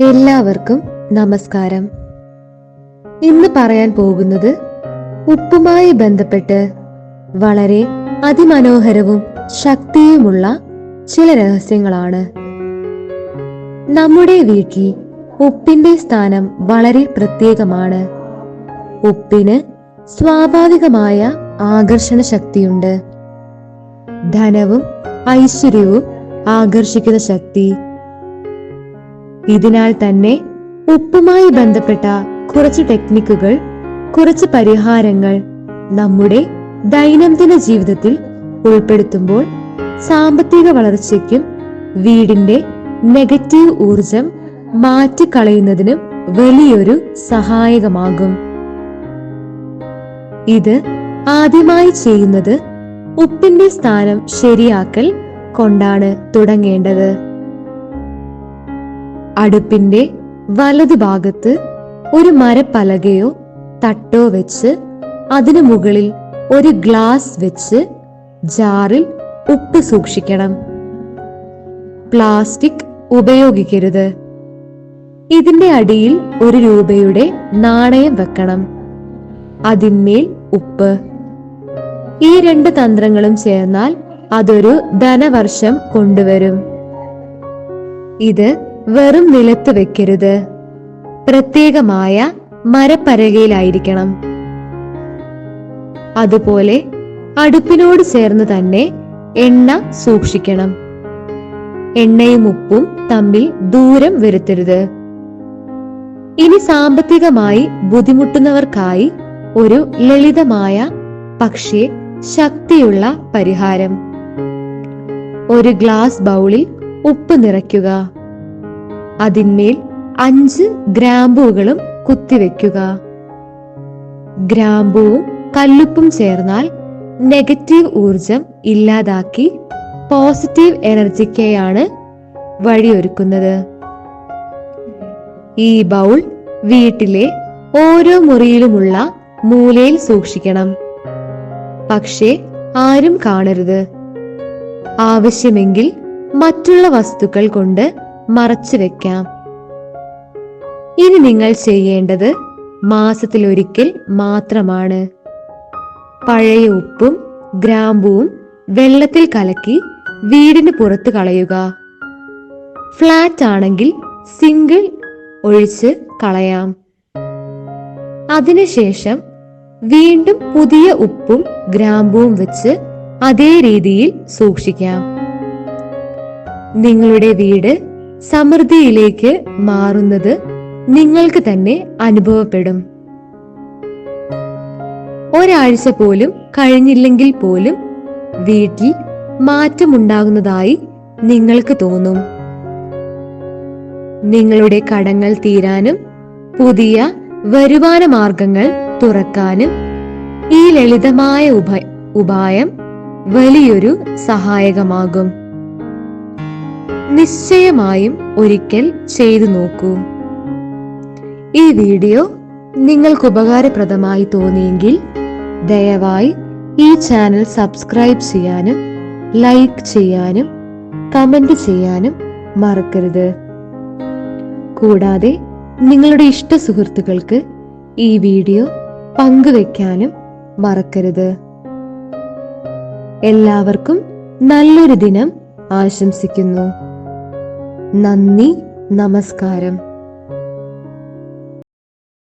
എല്ലാവർക്കും നമസ്കാരം. ഇന്ന് പറയാൻ പോകുന്നത് ഉപ്പുമായി ബന്ധപ്പെട്ട് വളരെ അതിമനോഹരവും ശക്തിയുമുള്ള ചില രഹസ്യങ്ങളാണ്. നമ്മുടെ വീട്ടിൽ ഉപ്പിന്റെ സ്ഥാനം വളരെ പ്രത്യേകമാണ്. ഉപ്പിന് സ്വാഭാവികമായ ആകർഷണ ശക്തിയുണ്ട്. ധനവും ഐശ്വര്യവും ആകർഷിക്കുന്ന ശക്തി ഇതിനാൽ തന്നെ ഉപ്പുമായി ബന്ധപ്പെട്ട കുറച്ച് ടെക്നിക്കുകൾ കുറച്ച് പരിഹാരങ്ങൾ നമ്മുടെ ദൈനംദിന ജീവിതത്തിൽ ഉൾപ്പെടുത്തുമ്പോൾ സാമ്പത്തിക വളർച്ചയ്ക്കും വീടിന്റെ നെഗറ്റീവ് ഊർജം മാറ്റിക്കളയുന്നതിനും വലിയൊരു സഹായകമാകും. ഇത് ആദ്യമായി ചെയ്യുന്നത് ഉപ്പിന്റെ സ്ഥാനം ശരിയാക്കൽ കൊണ്ടാണ് തുടങ്ങേണ്ടത്. അടുപ്പിന്റെ വലതുഭാഗത്ത് ഒരു മരപ്പലകയോ തട്ടോ വെച്ച് അതിനു മുകളിൽ ഒരു ഗ്ലാസ് വെച്ച് ജാറിൽ ഉപ്പ് സൂക്ഷിക്കണം. പ്ലാസ്റ്റിക് ഉപയോഗിക്കരുത്. ഇതിന്റെ അടിയിൽ ഒരു രൂപയുടെ നാണയം വെക്കണം. അതിന്മേൽ ഉപ്പ്. ഈ രണ്ട് തന്ത്രങ്ങളും ചേർന്നാൽ അതൊരു ധനവർഷം കൊണ്ടുവരും. ഇത് വെറും നിലത്ത് വെക്കരുത്. പ്രത്യേകമായ മരപ്പരകയിലായിരിക്കണം. അതുപോലെ അടുപ്പിനോട് ചേർന്ന് തന്നെ എണ്ണ സൂക്ഷിക്കണം. എണ്ണയും ഉപ്പും തമ്മിൽ ദൂരം വരുത്തരുത്. ഇനി സാമ്പത്തികമായി ബുദ്ധിമുട്ടുന്നവർക്കായി ഒരു ലളിതമായ പക്ഷേ ശക്തിയുള്ള പരിഹാരം. ഒരു ഗ്ലാസ് ബൗളിൽ ഉപ്പ് നിറയ്ക്കുക. അതിന്മേൽ അഞ്ച് ഗ്രാമ്പൂകളും കുത്തിവെക്കുക. ഗ്രാമ്പൂവും കല്ലുപ്പും ചേർന്നാൽ നെഗറ്റീവ് ഊർജം ഇല്ലാതാക്കി പോസിറ്റീവ് എനർജിക്കെയാണ് വഴിയൊരുക്കുന്നത്. ഈ ബൗൾ വീട്ടിലെ ഓരോ മുറിയിലുമുള്ള മൂലയിൽ സൂക്ഷിക്കണം. പക്ഷേ ആരും കാണരുത്. ആവശ്യമെങ്കിൽ മറ്റുള്ള വസ്തുക്കൾ കൊണ്ട് മറച്ചു വെക്കാം. ഇനി നിങ്ങൾ ചെയ്യേണ്ടത് മാസത്തിലൊരിക്കൽ മാത്രമാണ്. പഴയ ഉപ്പും ഗ്രാമ്പുവും വെള്ളത്തിൽ കലക്കി വീടിന് പുറത്ത് കളയുക. ഫ്ലാറ്റ് ആണെങ്കിൽ സിംഗിൾ ഒഴിച്ച് കളയാം. അതിനുശേഷം വീണ്ടും പുതിയ ഉപ്പും ഗ്രാമ്പുവും വെച്ച് അതേ രീതിയിൽ സൂക്ഷിക്കാം. നിങ്ങളുടെ വീട് സമൃദ്ധിയിലേക്ക് മാറുന്നത് നിങ്ങൾക്ക് തന്നെ അനുഭവപ്പെടും. ഒരാഴ്ച പോലും കഴിഞ്ഞില്ലെങ്കിൽ പോലും വീട്ടിൽ മാറ്റമുണ്ടാകുന്നതായി നിങ്ങൾക്ക് തോന്നും. നിങ്ങളുടെ കടങ്ങൾ തീരാനും പുതിയ വരുമാന മാർഗങ്ങൾ തുറക്കാനും ഈ ലളിതമായ ഉപ ഉപായം വലിയൊരു സഹായകമാകും. നിശ്ചയമായും ഒരിക്കൽ ചെയ്തു നോക്കൂ. ഈ വീഡിയോ നിങ്ങൾക്ക് ഉപകാരപ്രദമായി തോന്നിയെങ്കിൽ ദയവായി ഈ ചാനൽ സബ്സ്ക്രൈബ് ചെയ്യാനും ലൈക്ക് ചെയ്യാനും കമന്റ് ചെയ്യാനും മറക്കരുത്. കൂടാതെ നിങ്ങളുടെ ഇഷ്ട സുഹൃത്തുക്കൾക്ക് ഈ വീഡിയോ പങ്കുവെക്കാനും മറക്കരുത്. എല്ലാവർക്കും നല്ലൊരു ദിനം ആശംസിക്കുന്നു. നന്ദി നമസ്കാരം.